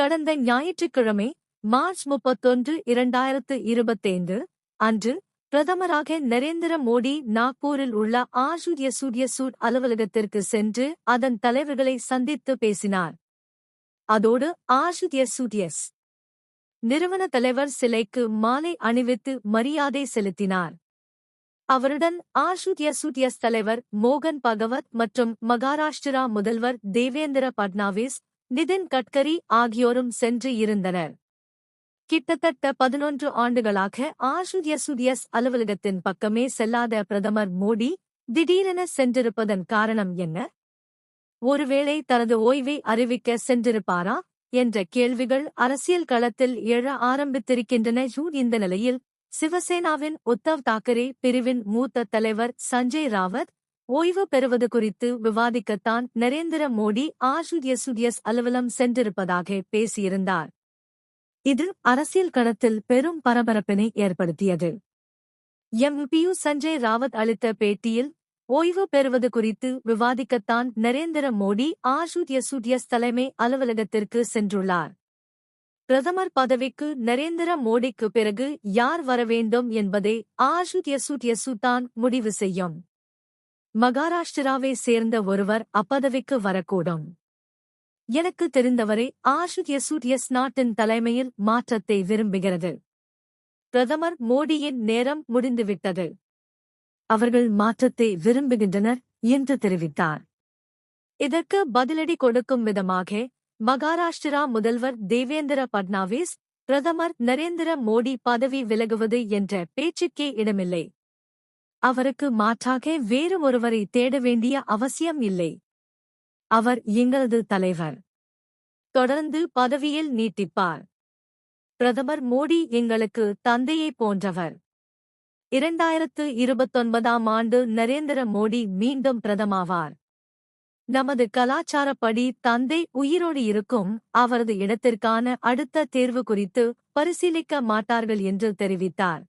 கடந்த ஞாயிற்றுக்கிழமை மார்ச் முப்பத்தொன்று இரண்டாயிரத்து இருபத்தைந்து அன்று பிரதமராக நரேந்திர மோடி நாக்பூரில் உள்ள ஆசூரிய சூரிய சூட் அலுவலகத்திற்கு சென்று அதன் தலைவர்களை சந்தித்து பேசினார். அதோடு ஆசூரிய சூரியஸ் நிறுவன தலைவர் சிலைக்கு மாலை அணிவித்து மரியாதை செலுத்தினார். அவருடன் ஆசூரிய சூரியஸ் தலைவர் மோகன் பகவத் மற்றும் மகாராஷ்டிரா முதல்வர் தேவேந்திர பட்னாவிஸ் நிதின் கட்கரி ஆகியோரும் சென்று இருந்தனர். கிட்டத்தட்ட பதினொன்று ஆண்டுகளாக ஆஷூத்ய அலுவலகத்தின் பக்கமே செல்லாத பிரதமர் மோடி திடீரென சென்றிருப்பதன் காரணம் என்ன? ஒருவேளை தனது ஓய்வை அறிவிக்க சென்றிருப்பாரா? என்ற கேள்விகள் அரசியல் களத்தில் எழ ஆரம்பித்திருக்கின்றன. இந்த நிலையில் சிவசேனாவின் உத்தவ் தாக்கரே பிரிவின் மூத்த தலைவர் சஞ்சய் ராவத் ஓய்வு பெறுவது குறித்து விவாதிக்கத்தான் நரேந்திர மோடி ஆஷூத்ய அலுவலம் சென்றிருப்பதாக பேசியிருந்தார். இது அரசியல் களத்தில் பெரும் பரபரப்பினை ஏற்படுத்தியது. எம்பியு சஞ்சய் ராவத் அளித்த பேட்டியில் ஓய்வு பெறுவது குறித்து விவாதிக்கத்தான் நரேந்திர மோடி ஆஷூத்ய தலைமை அலுவலகத்திற்கு சென்றுள்ளார். பிரதமர் பதவிக்கு நரேந்திர மோடிக்கு பிறகு யார் வர வேண்டும் என்பதை ஆஷூத்ய தான் முடிவு செய்யும். மகாராஷ்டிராவை சேர்ந்த ஒருவர் அப்பதவிக்கு வரக்கூடும். எனக்கு தெரிந்தவரை ஆஷுத் யசூட் எஸ் நாட்டின் தலைமையில் மாற்றத்தை விரும்புகிறது. பிரதமர் மோடியின் நேரம் முடிந்துவிட்டது. அவர்கள் மாற்றத்தை விரும்புகின்றனர் என்று தெரிவித்தார். இதற்கு பதிலடி கொடுக்கும் விதமாக மகாராஷ்டிரா முதல்வர் தேவேந்திர பட்னாவிஸ் பிரதமர் நரேந்திர மோடி பதவி விலகுவது என்ற பேச்சுக்கே இடமில்லை. அவருக்கு மாற்றாக வேறு ஒருவரை தேட வேண்டிய அவசியம் இல்லை. அவர் எங்களது தலைவர். தொடர்ந்து பதவியில் நீட்டிப்பார். பிரதமர் மோடி எங்களுக்கு தந்தையைப் போன்றவர். இரண்டாயிரத்து இருபத்தொன்பதாம் ஆண்டு நரேந்திர மோடி மீண்டும் பிரதமாவார். நமது கலாச்சாரப்படி தந்தை உயிரோடு இருக்கும் அவரது இடத்திற்கான அடுத்த தேர்வு குறித்து பரிசீலிக்க மாட்டார்கள் என்று தெரிவித்தார்.